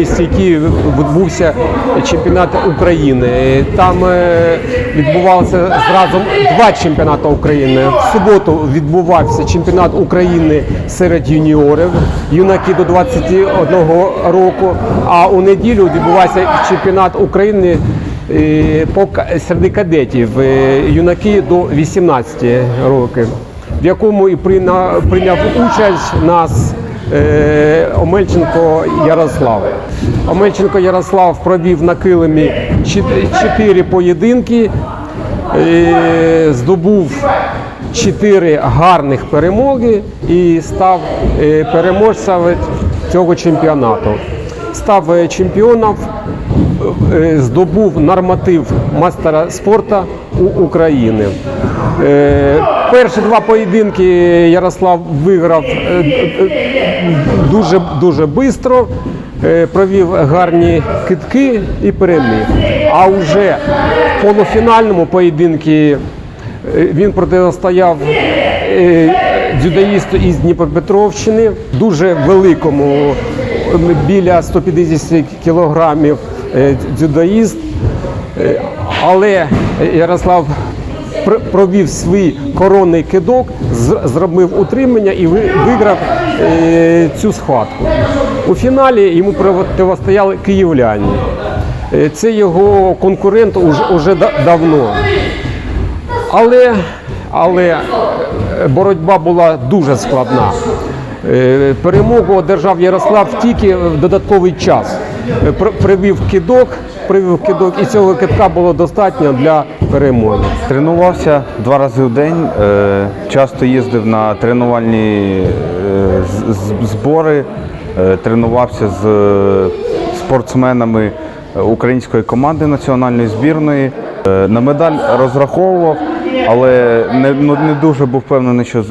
Місті Києві відбувся чемпіонат України. Там е, відбувалося зразу два чемпіонати України. В суботу відбувався чемпіонат України серед юніорів, юнаки до 21 року. А у неділю відбувався чемпіонат України е, серед кадетів, е, юнаки до 18 років, в якому і прийняв участь нас. Е, Омельченко Ярослав. Омельченко Ярослав провів на килимі чот- чотири поєдинки, е, здобув чотири гарних перемоги і став е, переможцем цього чемпіонату. Став чемпіоном, здобув норматив мастера спорту у України. Перші два поєдинки Ярослав виграв дуже дуже швидко, провів гарні китки і переміг. А вже в полуфінальному поєдинку е, він протистояв е, дзюдоїсту із Дніпропетровщини, дуже великому, е, біля 150 кілограмів е, дзюдоїст. Е, Але Ярослав провів свій коронний кидок, зробив утримання і виграв е, цю схватку. У фіналі йому протистояли київляні. Е, Це його конкурент уже, уже давно. Але, але е, боротьба була дуже складна. Перемогу одержав Ярослав тільки в додатковий час. Привів кидок, привів кидок, і цього кидка було достатньо для перемоги. Тренувався два рази в день, е, часто їздив на тренувальні е, збори, е, тренувався з спортсменами української команди національної збірної. На медаль розраховував, але не, ну, не дуже був впевнений, що е,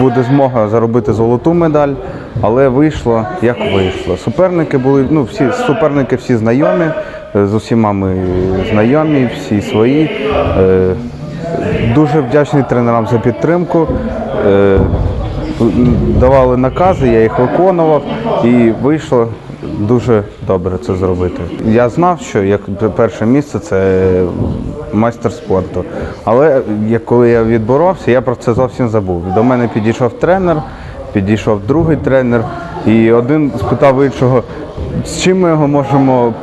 буде змога заробити золоту медаль, але вийшло як вийшло. Суперники були, ну всі суперники всі знайомі, е, з усіма ми знайомі, всі свої. Е, Дуже вдячний тренерам за підтримку. Давали накази, я їх виконував і вийшло дуже добре це зробити. Я знав, що як перше місце це майстер спорту. Але коли я відборовся, я про це зовсім забув. До мене підійшов тренер, підійшов другий тренер, і один спитав іншого, з чим ми його можемо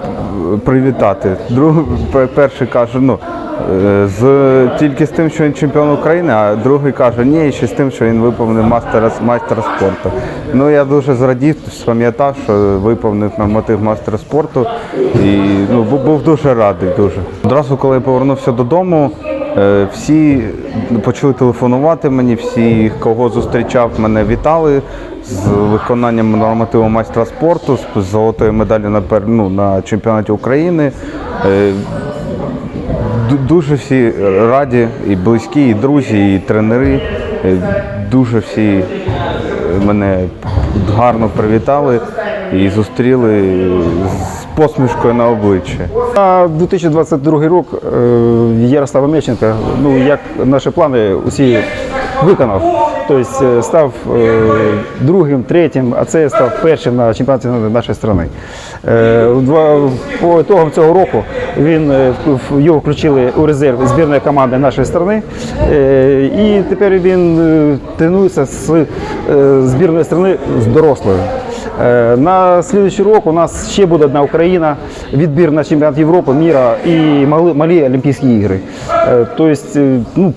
привітати. Другий перший каже, ну з тільки з тим, що він чемпіон України, а другий каже, ні, ще з тим, що він виповнив мастера майстера спорту. Ну я дуже зрадів, спам'ятав, що виповнив норматив майстера спорту і ну був, дуже радий. Дуже одразу, коли я повернувся додому. е, Всі почали телефонувати мені, всі, кого зустрічав, мене вітали з виконанням нормативу майстра спорту, з золотою медаллю на, ну, на чемпіонаті України. Е, Ду- Дуже всі раді, і близькі, і друзі, і тренери. Е, Дуже всі е, мене гарно привітали і зустріли з посмішкою на обличчі. На 2022 рік Ярослава Меченка, ну як наші плани усі виконав. Тобто е, став е, другим, третім, а це став першим на чемпіонаті нашої країни. Е, По ітогам цього року він його включили у резерв збірної команди нашої країни. І тепер він тренується з збірної країни з дорослою. На слідуючий рік у нас ще буде одна Україна, відбір на чемпіонат Європи, міра і малі Олімпійські ігри. Тобто, ну,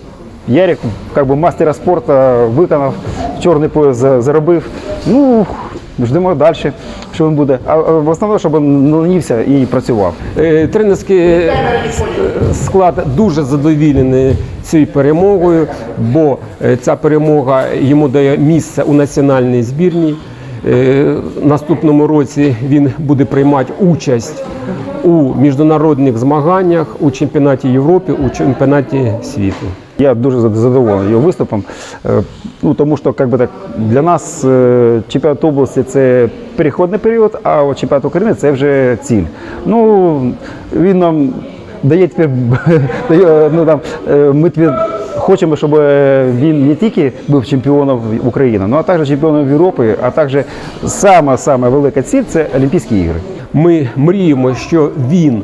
Ярик, як би мастера спорту, виконав, чорний пояс за- заробив. Ну, ждемо далі, що він буде. А в основному, щоб він наленівся і працював. Е, Тренерський е, склад дуже задоволений цією перемогою, бо е, ця перемога йому дає місце у національній збірній. Е, Наступному році він буде приймати участь у міжнародних змаганнях у чемпіонаті Європи, у чемпіонаті світу. Я дуже задоволений його виступом. Е, Ну, тому що би так, для нас е, чемпіонат області це переходний період, а чемпіонат України це вже ціль. Ну, він нам дає тепер, ну, там, е, ми тепер хочемо, щоб він не тільки був чемпіоном України, ну а також чемпіоном Європи, а також сама велика ціль це Олімпійські ігри. Ми мріємо, що він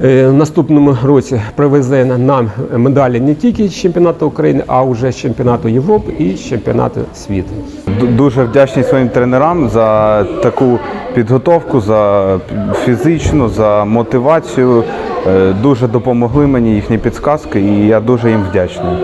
в наступному році привезе нам медалі не тільки чемпіонату України, а вже з чемпіонату Європи і чемпіонату світу. Дуже вдячний своїм тренерам за таку підготовку, за фізичну, за мотивацію. Е, Дуже допомогли мені їхні підсказки, і я дуже їм вдячний.